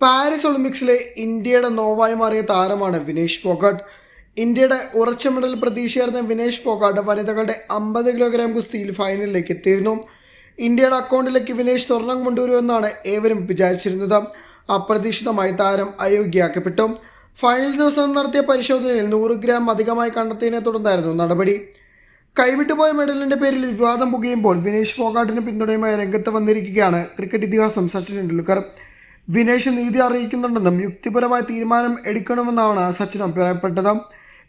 Paris ഒളിമ്പിക്സിലെ ഇന്ത്യയുടെ നോവായി മാറിയ താരമാണ് വിനേഷ് ഫോഗാട്ട്. ഇന്ത്യയുടെ ഉറച്ച മെഡൽ പ്രതീക്ഷയായിരുന്ന വിനേഷ് ഫോഗാട്ട് വനിതകളുടെ അമ്പത് കിലോഗ്രാം കുസ്തിയിൽ ഫൈനലിലേക്ക് എത്തിയിരുന്നു. ഇന്ത്യയുടെ അക്കൗണ്ടിലേക്ക് വിനേഷ് സ്വർണം കൊണ്ടുവരുമെന്നാണ് ഏവരും വിചാരിച്ചിരുന്നത്. അപ്രതീക്ഷിതമായി താരം അയോഗ്യയാക്കപ്പെട്ടു. ഫൈനൽ ദിവസം നടത്തിയ പരിശോധനയിൽ നൂറ് ഗ്രാം അധികമായി കണ്ടെത്തിയതിനെ തുടർന്നായിരുന്നു നടപടി. കൈവിട്ടുപോയ മെഡലിന്റെ പേരിൽ വിവാദം പുകയുമ്പോൾ വിനേഷ് ഫോഗാട്ടിന് പിന്തുണയുമായി രംഗത്ത് വന്നിരിക്കുകയാണ് ക്രിക്കറ്റ് ഇതിഹാസം സച്ചിൻ ടെണ്ടുൽക്കർ. വിനേഷ് നീതി അറിയിക്കുന്നുണ്ടെന്നും യുക്തിപരമായ തീരുമാനം എടുക്കണമെന്നാണ് സച്ചിൻ അഭിപ്രായപ്പെട്ടത്.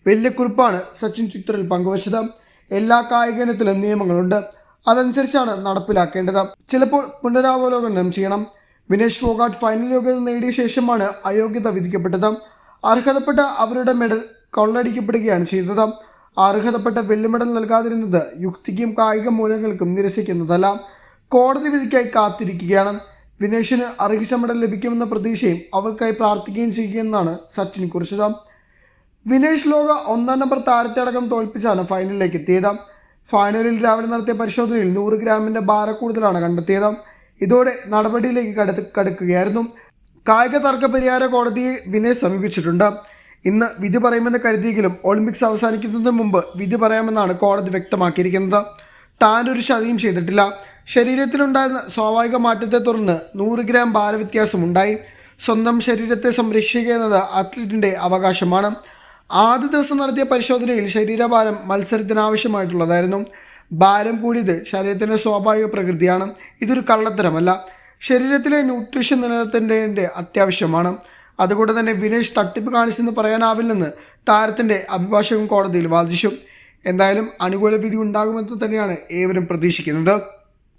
വലിയ കുറിപ്പാണ് സച്ചിൻ ട്വിറ്ററിൽ പങ്കുവച്ചത്. എല്ലാ കായിക ഇനത്തിലും നിയമങ്ങളുണ്ട്. അതനുസരിച്ചാണ് നടപ്പിലാക്കേണ്ടത്. ചിലപ്പോൾ പുനരാവലോകനം ചെയ്യണം. വിനേഷ് ഫോഗാട്ട് ഫൈനൽ യോഗ്യത നേടിയ ശേഷമാണ് അയോഗ്യത വിധിക്കപ്പെട്ടത്. അർഹതപ്പെട്ട അവരുടെ മെഡൽ കൊള്ളടിക്കപ്പെടുകയാണ് ചെയ്തത്. അർഹതപ്പെട്ട വെള്ളി മെഡൽ നൽകാതിരുന്നത് യുക്തിക്കും കായിക മൂല്യങ്ങൾക്കും നിരസിക്കുന്നതല്ല. കോടതി വിധിക്കായി കാത്തിരിക്കുകയാണ്. വിനേഷിന് അർഹിച്ച മെഡൽ ലഭിക്കുമെന്ന പ്രതീക്ഷയും അവൾക്കായി പ്രാർത്ഥിക്കുകയും ചെയ്യുകയെന്നാണ് സച്ചിൻ കുറിച്ചത്. വിനേഷ് ലോക ഒന്നാം നമ്പർ താരത്തെ അടക്കം തോൽപ്പിച്ചാണ് ഫൈനലിലേക്ക് എത്തിയത്. ഫൈനലിൽ രാവിലെ നടത്തിയ പരിശോധനയിൽ നൂറ് ഗ്രാമിന്റെ ഭാരക്കൂടുതലാണ് കണ്ടെത്തിയത്. ഇതോടെ നടപടിയിലേക്ക് കടത്ത് കടക്കുകയായിരുന്നു. കായിക തർക്ക പരിഹാര കോടതിയെ വിനേഷ് സമീപിച്ചിട്ടുണ്ട്. ഇന്ന് വിധി പറയുമെന്ന് കരുതിയെങ്കിലും ഒളിമ്പിക്സ് അവസാനിക്കുന്നതിന് മുമ്പ് വിധി പറയാമെന്നാണ് കോടതി വ്യക്തമാക്കിയിരിക്കുന്നത്. താനൊരു ചതിയും ചെയ്തിട്ടില്ല. ശരീരത്തിലുണ്ടായിരുന്ന സ്വാഭാവിക മാറ്റത്തെ തുടർന്ന് നൂറ് ഗ്രാം ഭാരവ്യത്യാസമുണ്ടായി സ്വന്തം ശരീരത്തെ സംരക്ഷിക്കുക എന്നത് അത്ലറ്റിന്റെ അവകാശമാണ്. ആദ്യ ദിവസം നടത്തിയ പരിശോധനയിൽ ശരീരഭാരം മത്സരത്തിന് ആവശ്യമായിട്ടുള്ളതായിരുന്നു. ഭാരം കൂടിയത് ശരീരത്തിന്റെ സ്വാഭാവിക പ്രകൃതിയാണ്. ഇതൊരു കള്ളത്തരമല്ല. ശരീരത്തിലെ ന്യൂട്രീഷൻ നിലനിർത്തേണ്ടതിന്റെ അത്യാവശ്യമാണ്. അതുകൊണ്ട് തന്നെ വിനേഷ് തട്ടിപ്പ് കാണിച്ചെന്ന് പറയാനാവില്ലെന്ന് താരത്തിന്റെ അഭിഭാഷകൻ കോടതിയിൽ വാദിച്ചു. എന്തായാലും അനുകൂല വിധി ഉണ്ടാകുമെന്ന് തന്നെയാണ് ഏവരും പ്രതീക്ഷിക്കുന്നത്.